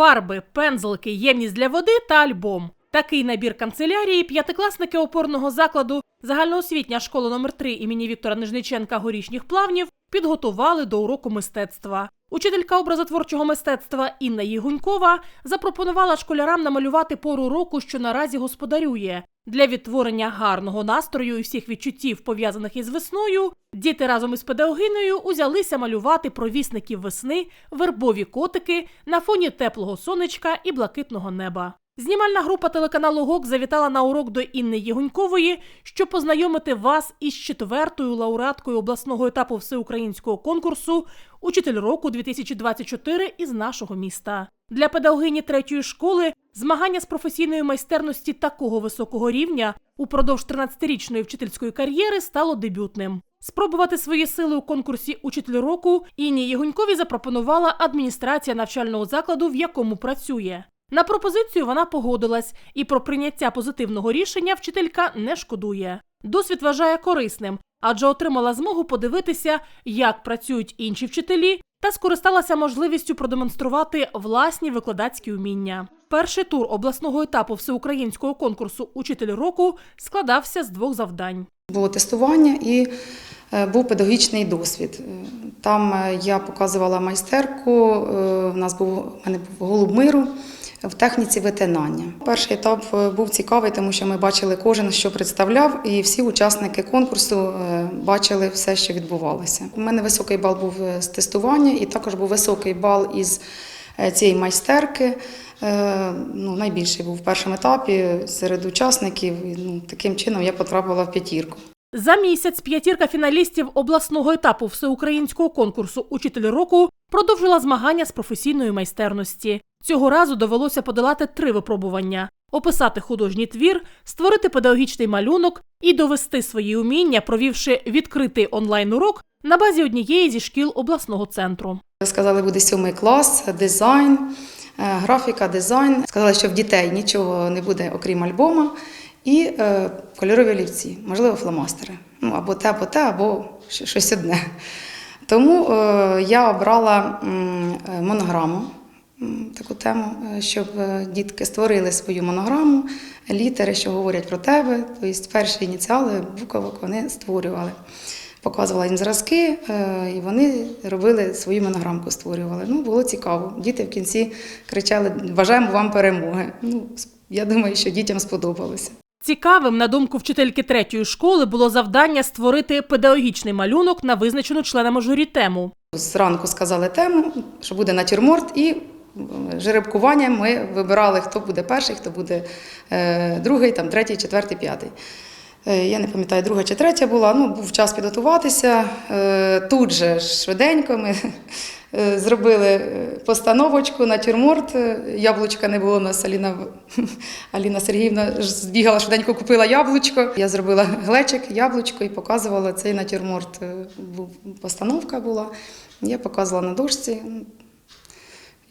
фарби, пензлики, ємність для води та альбом. Такий набір канцелярії п'ятикласники опорного закладу загальноосвітня школа номер 3 імені Віктора Нижниченка горішніх плавнів підготували до уроку мистецтва. Учителька образотворчого мистецтва Інна Єгунькова запропонувала школярам намалювати пору року, що наразі господарює. Для відтворення гарного настрою і всіх відчуттів, пов'язаних із весною, діти разом із педагогинею узялися малювати провісників весни, вербові котики на фоні теплого сонечка і блакитного неба. Знімальна група телеканалу ГОК завітала на урок до Інни Єгунькової, щоб познайомити вас із четвертою лауреаткою обласного етапу всеукраїнського конкурсу Учитель року 2024 із нашого міста. Для педагогині третьої школи змагання з професійної майстерності такого високого рівня упродовж 13-річної вчительської кар'єри стало дебютним. Спробувати свої сили у конкурсі Учитель року Інні Єгунькові запропонувала адміністрація навчального закладу, в якому працює. На пропозицію вона погодилась, і про прийняття позитивного рішення вчителька не шкодує. Досвід вважає корисним, адже отримала змогу подивитися, як працюють інші вчителі, та скористалася можливістю продемонструвати власні викладацькі вміння. Перший тур обласного етапу всеукраїнського конкурсу Учитель року складався з двох завдань. Було тестування і е, був педагогічний досвід. Е, Там е, я показувала майстерку. У нас був у мене був голуб миру в техніці витинання. Перший етап е, був цікавий, тому що ми бачили кожен, що представляв, і всі учасники конкурсу е, бачили все, що відбувалося. У мене високий бал був е, з тестування, і також був високий бал із цієї майстерки. Ну, найбільший був в першому етапі серед учасників. І, Ну, таким чином я потрапила в п'ятірку. За місяць п'ятірка фіналістів обласного етапу всеукраїнського конкурсу Учитель року продовжила змагання з професійної майстерності. Цього разу довелося подолати три випробування: описати художній твір, створити педагогічний малюнок і довести свої уміння, провівши відкритий онлайн-урок на базі однієї зі шкіл обласного центру. Сказали, буде сьомий клас, дизайн, е, графіка, дизайн. Сказали, що в дітей нічого не буде, окрім альбома, і е, кольорові олівці, можливо, фломастери. Ну, або те, або те, або щось одне. Тому е, я обрала е, монограму, таку тему, е, щоб е, дітки створили свою монограму, літери, що говорять про тебе. Тобто перші ініціали буквок вони створювали. Показувала їм зразки, е, і вони робили свою монограмку, створювали. Ну, було цікаво. Діти в кінці кричали: Бажаємо вам перемоги. Ну, я думаю, що дітям сподобалося. Цікавим, на думку вчительки третьої школи, було завдання створити педагогічний малюнок на визначену членами журі тему. Зранку сказали тему, що буде натюрморт, і жеребкуванням ми вибирали, хто буде перший, хто буде е, другий, там, третій, четвертий, п'ятий. Е, Я не пам'ятаю, друга чи третя була. Ну, був час підготуватися. Е, Тут же швиденько ми зробили постановочку, натюрморт. Е, Яблучка не було у нас. Аліна, Аліна Сергіївна збігала швиденько, купила яблучко. Я зробила глечик, яблучко і показувала цей натюрморт. Постановка була. Я показувала на дошці.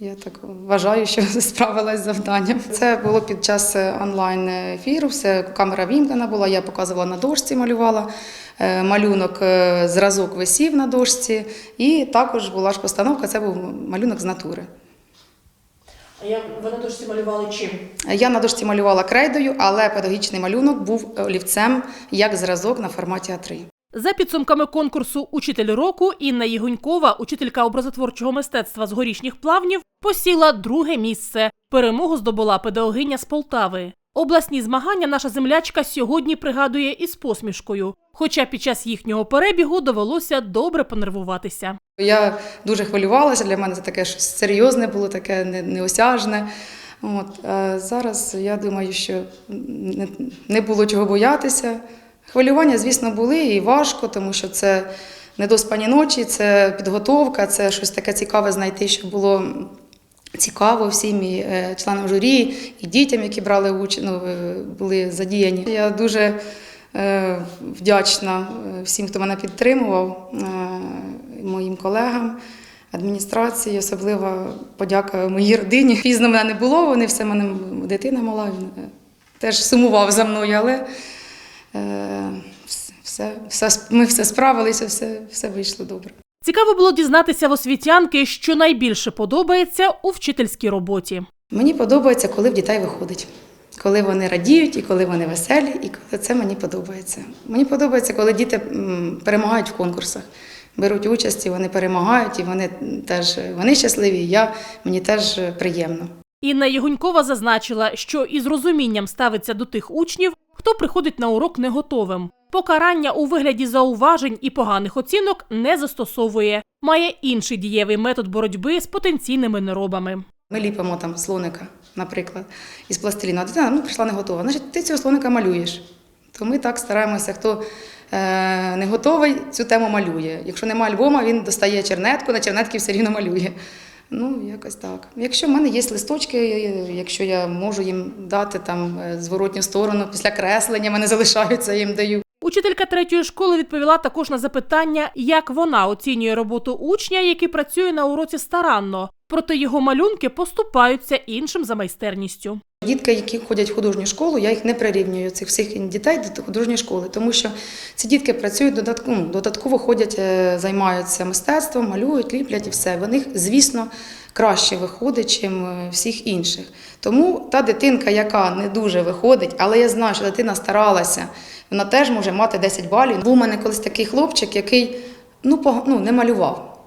Я так вважаю, що справилась з завданням. Це було під час е, онлайн ефіру. Все камера вімкнена була. Я показувала на дошці, малювала. Е, Малюнок е, зразок висів на дошці, і також була ж постановка. Це був малюнок з натури. А я ви на дошці малювали чим? Я на дошці малювала крейдою, але педагогічний малюнок був олівцем як зразок на форматі А3. За підсумками конкурсу Учитель року Інна Єгунькова, учителька образотворчого мистецтва з горішніх плавнів, посіла друге місце. Перемогу здобула педагогиня з Полтави. Обласні змагання наша землячка сьогодні пригадує із посмішкою. Хоча під час їхнього перебігу довелося добре понервуватися. Я дуже хвилювалася. Для мене це таке щось серйозне було, таке не- неосяжне. От, а зараз я думаю, що не було чого боятися. Хвилювання, звісно, були і важко, тому що це недоспані ночі, це підготовка, це щось таке цікаве знайти, щоб було цікаво всім і е, членам журі, і дітям, які брали участь, ну, е, були задіяні. Я дуже е, вдячна всім, хто мене підтримував, моїм колегам. Адміністрації, особливо подяка моїй родині. Пізно мене не було, вони все мене дитина мала, він теж сумував за мною, але все, все, все, ми все справилися, все, все вийшло добре. Цікаво було дізнатися в освітянки, що найбільше подобається у вчительській роботі. Мені подобається, коли в дітей виходить. Коли вони радіють і коли вони веселі, і коли це мені подобається. Мені подобається, коли діти перемагають в конкурсах, беруть участь, і вони перемагають, і вони теж вони щасливі, і я мені теж приємно. Інна Єгунькова зазначила, що із розумінням ставиться до тих учнів, хто приходить на урок не готовим. Покарання у вигляді зауважень і поганих оцінок не застосовує, має інший дієвий метод боротьби з потенційними неробами. Ми ліпимо там слоника, наприклад, із пластиліну. Дитина ну, прийшла не готова. Значить, ти цього слоника малюєш. То ми так стараємося, хто е, не готовий, цю тему малює. Якщо нема альбома, він достає чернетку, на чернетки все рівно малює. Ну, якось так. Якщо в мене є листочки, якщо я можу їм дати там е, зворотню сторону після креслення, мене залишаються, їм даю. Учителька третьої школи відповіла також на запитання, як вона оцінює роботу учня, який працює на уроці старанно, проте його малюнки поступаються іншим за майстерністю. Дітки, які ходять в художню школу, я їх не прирівнюю цих всіх дітей до художньої школи, тому що ці дітки працюють додатково, ну, додатково ходять, е, займаються мистецтвом, малюють, ліплять і все. В них, звісно, краще виходить, ніж всіх інших. Тому та дитинка, яка не дуже виходить, але я знаю, що дитина старалася, вона теж може мати 10 балів. Був у мене колись такий хлопчик, який ну, ну, не малював.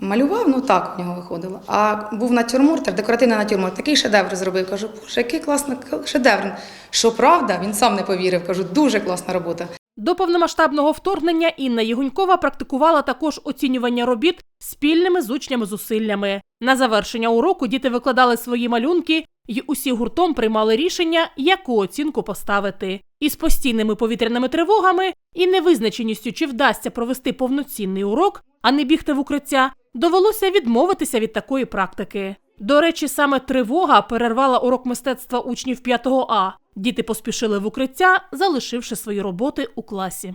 Малював, ну так в нього виходило. А був натюрморт, декоративний натюрморт, такий шедевр зробив. Кажу, боже, який класний шедевр. Що правда, він сам не повірив. Кажу, дуже класна робота. До повномасштабного вторгнення Інна Єгунькова практикувала також оцінювання робіт спільними з учнями зусиллями. На завершення уроку діти викладали свої малюнки і усі гуртом приймали рішення, яку оцінку поставити. Із постійними повітряними тривогами і невизначеністю, чи вдасться провести повноцінний урок, а не бігти в укриття, довелося відмовитися від такої практики. До речі, саме тривога перервала урок мистецтва учнів 5 А. Діти поспішили в укриття, залишивши свої роботи у класі.